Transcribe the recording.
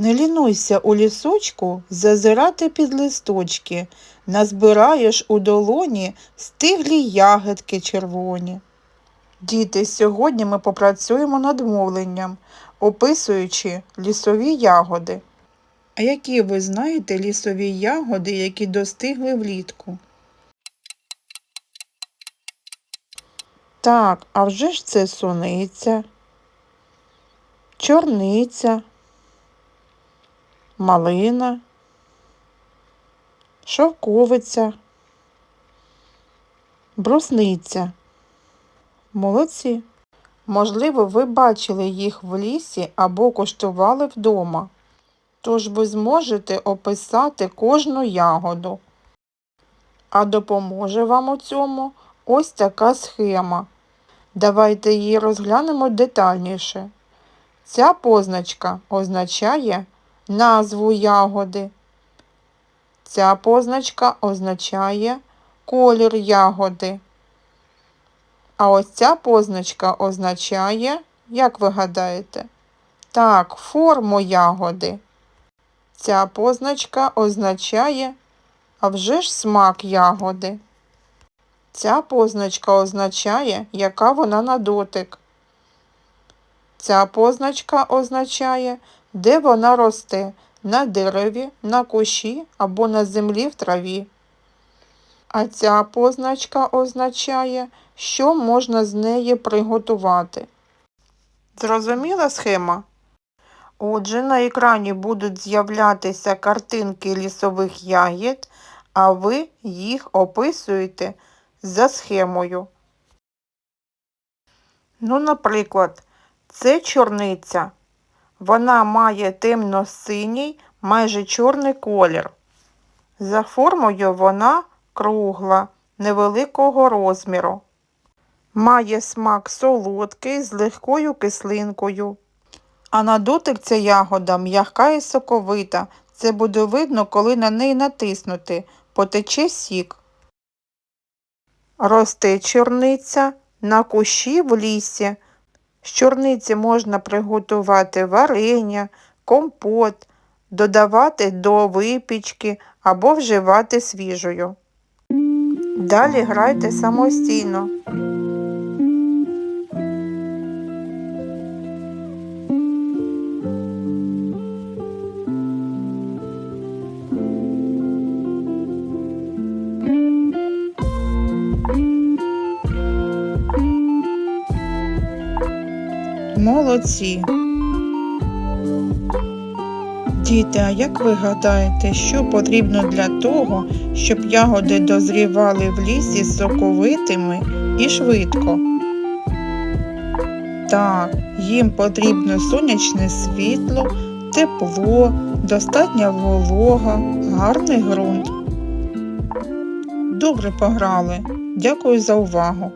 Не лінуйся у лісочку зазирати під листочки, назбираєш у долоні стиглі ягідки червоні. Діти, сьогодні ми попрацюємо над мовленням, описуючи лісові ягоди. А які ви знаєте лісові ягоди, які достигли влітку? Так, а вже ж це суниця, чорниця, малина, шовковиця, брусниця. Молодці. Можливо, ви бачили їх в лісі або куштували вдома. Тож ви зможете описати кожну ягоду. А допоможе вам у цьому ось така схема. Давайте її розглянемо детальніше. Ця позначка означає назву ягоди. Ця позначка означає колір ягоди. А ось ця позначка означає, як ви гадаєте? Так, форму ягоди. Ця позначка означає, а вже ж смак ягоди. Ця позначка означає, яка вона на дотик. Ця позначка означає, де вона росте на дереві, на кущі або на землі в траві. А ця позначка означає, що можна з неї приготувати. Зрозуміла схема? Отже, на екрані будуть з'являтися картинки лісових ягід, а ви їх описуєте за схемою. Ну, наприклад, це чорниця. Вона має темно-синій, майже чорний колір. За формою вона кругла, невеликого розміру. Має смак солодкий з легкою кислинкою. А на дотик ця ягода м'яка і соковита. Це буде видно, коли на неї натиснути, потече сік. Росте чорниця на кущі в лісі. З чорниці можна приготувати варення, компот, додавати до випічки або вживати свіжою. Далі грайте самостійно. Молодці. Діти, а як ви гадаєте, що потрібно для того, щоб ягоди дозрівали в лісі соковитими і швидко? Так, їм потрібно сонячне світло, тепло, достатня волога, гарний ґрунт. Добре пограли. Дякую за увагу.